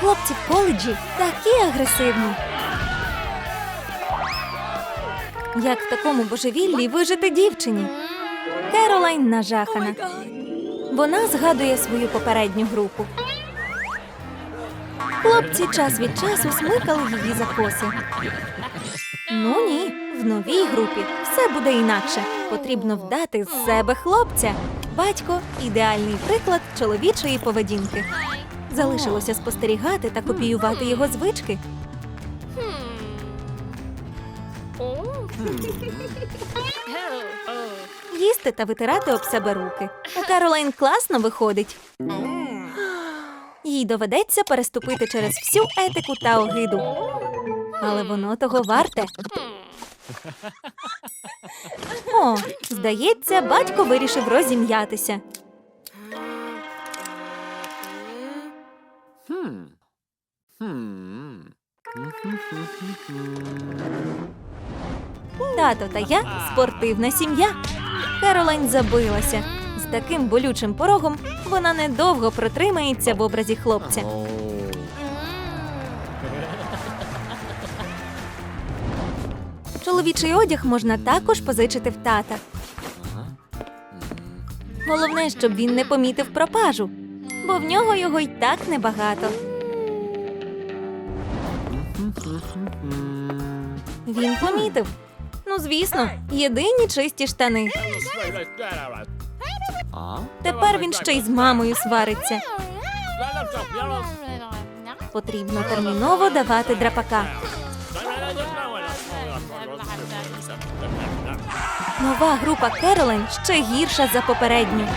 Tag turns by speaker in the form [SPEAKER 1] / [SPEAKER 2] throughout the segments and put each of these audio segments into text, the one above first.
[SPEAKER 1] Хлопці в коледжі такі агресивні. Як в такому божевіллі вижити дівчині? Керолайн нажахана. Вона згадує свою попередню групу. Хлопці час від часу смикали її за коси. Ну ні, в новій групі все буде інакше. Потрібно вдати з себе хлопця. Батько ідеальний приклад чоловічої поведінки. Залишилося спостерігати та копіювати його звички. Їсти та витирати об себе руки. У Каролайн класно виходить. Їй доведеться переступити через всю етику та огиду. Але воно того варте. О, здається, батько вирішив розім'ятися. Тато та я спортивна сім'я. Керолайн забилася. З таким болючим порогом вона недовго протримається в образі хлопця. Чоловічий одяг можна також позичити в тата. Головне, щоб він не помітив пропажу, бо в нього його й так небагато. Він помітив. Ну, звісно, єдині чисті штани. Тепер він ще й з мамою свариться. Потрібно терміново давати драпака. Нова група Керолайн ще гірша за попередню.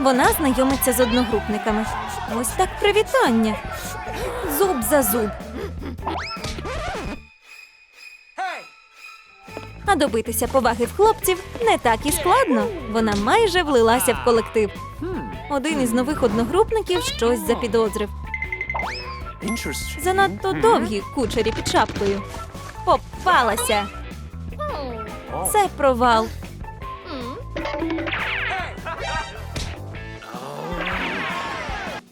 [SPEAKER 1] Вона знайомиться з одногрупниками. Ось так привітання. Зуб за зуб. А добитися поваги в хлопців не так і складно. Вона майже влилася в колектив. Один із нових одногрупників щось запідозрив. Занадто довгі кучері під шапкою. Попалася. Це провал.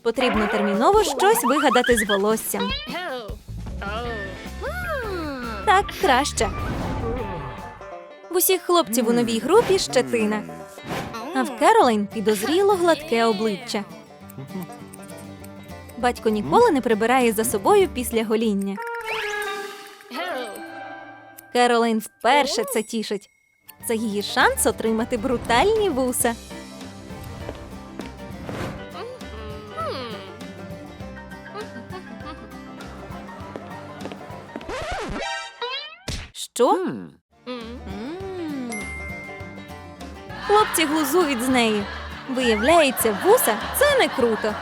[SPEAKER 1] Потрібно терміново щось вигадати з волоссям. Так краще. В усіх хлопців у новій групі щетина. А в Керолайн підозріло гладке обличчя. Батько ніколи не прибирає за собою після гоління. Керолайн вперше це тішить. Це її шанс отримати брутальні вуса. Що? Хлопці глузують з неї. Виявляється, вуса це не круто.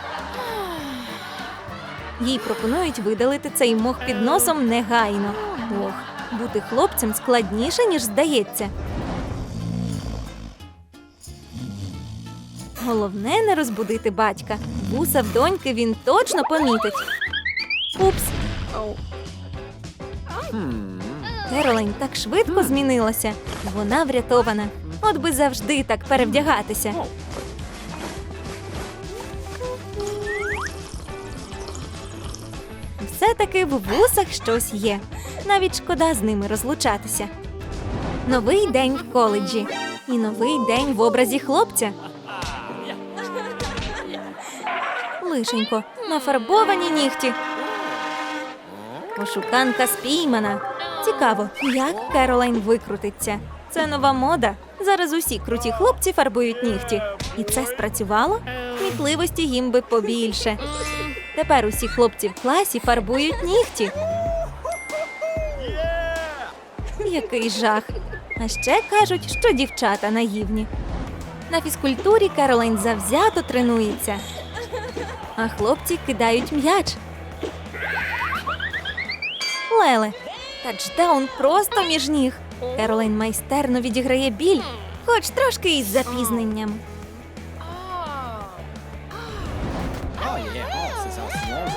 [SPEAKER 1] Їй пропонують видалити цей мох під носом негайно. Ох, бути хлопцем складніше, ніж здається. Головне не розбудити батька. Вуса в доньки він точно помітить. Упс. Керолайн так швидко змінилася. Вона врятована. От би завжди так перевдягатися. Все-таки в вусах щось є. Навіть шкода з ними розлучатися. Новий день в коледжі і новий день в образі хлопця. Лишенько, нафарбовані нігті. Ошуканка спіймана. Цікаво, як Керолайн викрутиться. Це нова мода. Зараз усі круті хлопці фарбують нігті. І це спрацювало? Кмітливості їм би побільше. Тепер усі хлопці в класі фарбують нігті. Який жах. А ще кажуть, що дівчата наївні. На фізкультурі Керолайн завзято тренується. А хлопці кидають м'яч. Леле, тачдаун просто між ніг. Керолайн майстерно відіграє біль, хоч трошки із запізненням.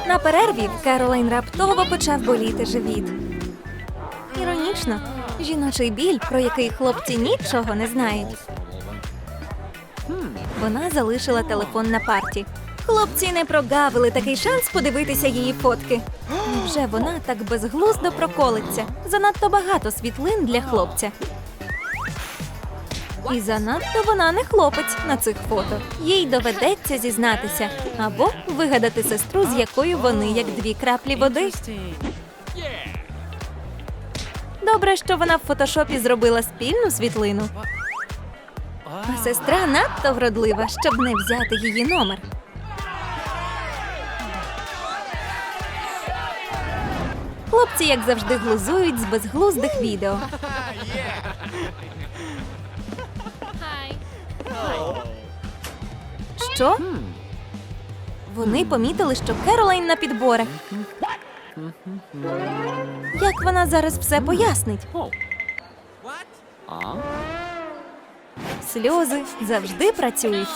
[SPEAKER 1] На перерві Керолайн раптово почав боліти живіт. Іронічно, жіночий біль, про який хлопці нічого не знають. Вона залишила телефон на парті. Хлопці не прогавили такий шанс подивитися її фотки. Невже вона так безглуздо проколиться? Занадто багато світлин для хлопця. І занадто вона не хлопець на цих фото. Їй доведеться зізнатися або вигадати сестру, з якою вони як дві краплі води. Добре, що вона в фотошопі зробила спільну світлину. А сестра надто вродлива, щоб не взяти її номер. Хлопці, як завжди, глузують з безглуздих відео. Що? Вони помітили, що Керолайн на підборах. Як вона зараз все пояснить? Сльози завжди працюють.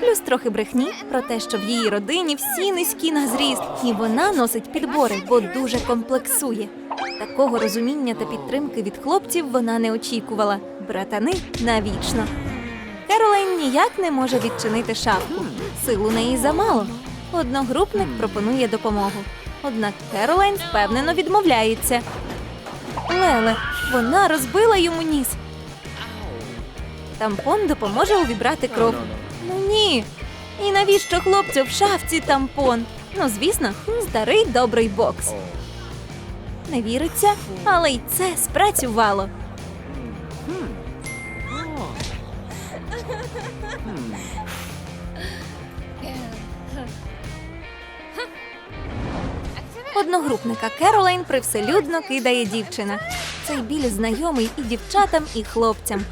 [SPEAKER 1] Плюс трохи брехні про те, що в її родині всі низькі на зріст, і вона носить підбори, бо дуже комплексує. Такого розуміння та підтримки від хлопців вона не очікувала. Братани навічно. Керолайн ніяк не може відчинити шафку. Сил у неї замало. Одногрупник пропонує допомогу. Однак Керолайн впевнено відмовляється. Леле, вона розбила йому ніс. Тампон допоможе увібрати кров. Ну ні. І навіщо хлопцю в шафці тампон? Ну, звісно, старий добрий бокс. Не віриться, але й це спрацювало. Одногрупника Керолайн привселюдно кидає дівчина. Цей біль знайомий і дівчатам, і хлопцям.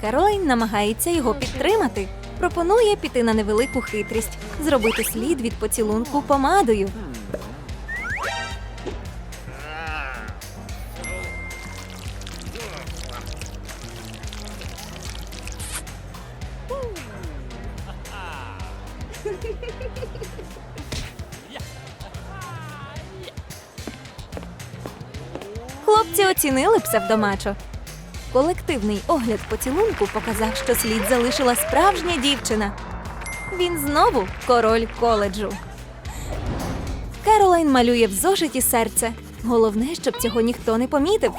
[SPEAKER 1] Керолайн намагається його підтримати. Пропонує піти на невелику хитрість, зробити слід від поцілунку помадою. Хлопці оцінили псевдомачо. Колективний огляд поцілунку показав, що слід залишила справжня дівчина. Він знову король коледжу. Керолайн малює в зошиті серце. Головне, щоб цього ніхто не помітив.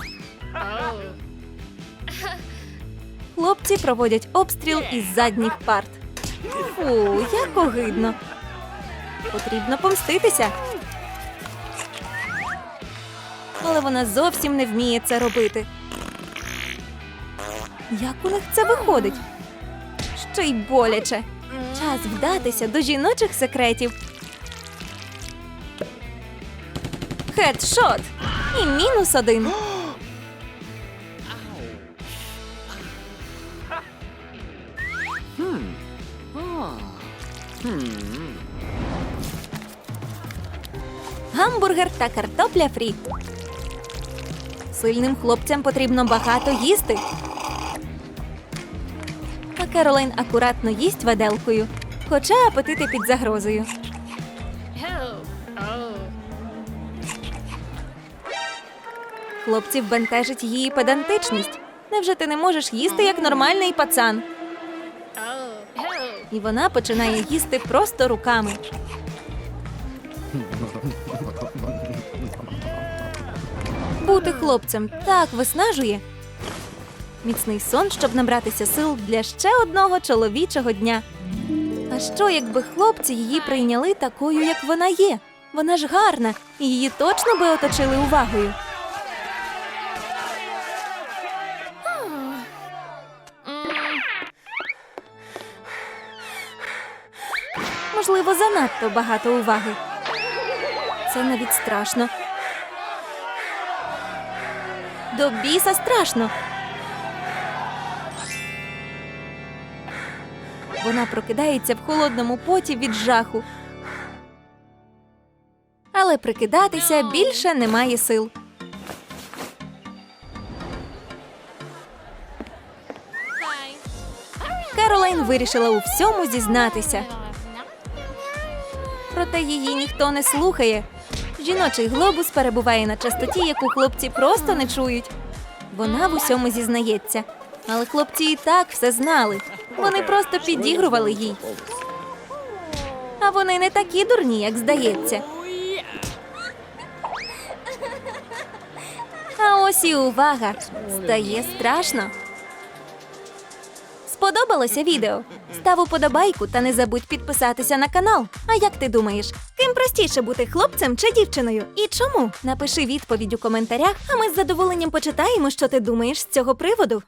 [SPEAKER 1] Хлопці проводять обстріл із задніх парт. Фу, як огидно. Потрібно помститися. Але вона зовсім не вміє це робити. Як у них це виходить? Ще й боляче. Час вдатися до жіночих секретів. Хедшот! І мінус один. Гамбургер та картопля фрі. Сильним хлопцям потрібно багато їсти. Керолайн акуратно їсть виделкою, хоча апетити під загрозою. Хлопців бентежить її педантичність. Невже ти не можеш їсти як нормальний пацан? І вона починає їсти просто руками. Бути хлопцем так виснажує. Міцний сон, щоб набратися сил для ще одного чоловічого дня. А що, якби хлопці її прийняли такою, як вона є? Вона ж гарна, і її точно би оточили увагою. Можливо, занадто багато уваги. Це навіть страшно. До біса страшно. Вона прокидається в холодному поті від жаху. Але прикидатися більше немає сил. Керолайн вирішила у всьому зізнатися. Проте її ніхто не слухає. Жіночий глобус перебуває на частоті, яку хлопці просто не чують. Вона в усьому зізнається. Але хлопці і так все знали. Вони просто підігрували їй. А вони не такі дурні, як здається. А ось і увага! Стає страшно. Сподобалося відео? Став уподобайку та не забудь підписатися на канал. А як ти думаєш, ким простіше бути хлопцем чи дівчиною? І чому? Напиши відповідь у коментарях, а ми з задоволенням почитаємо, що ти думаєш з цього приводу.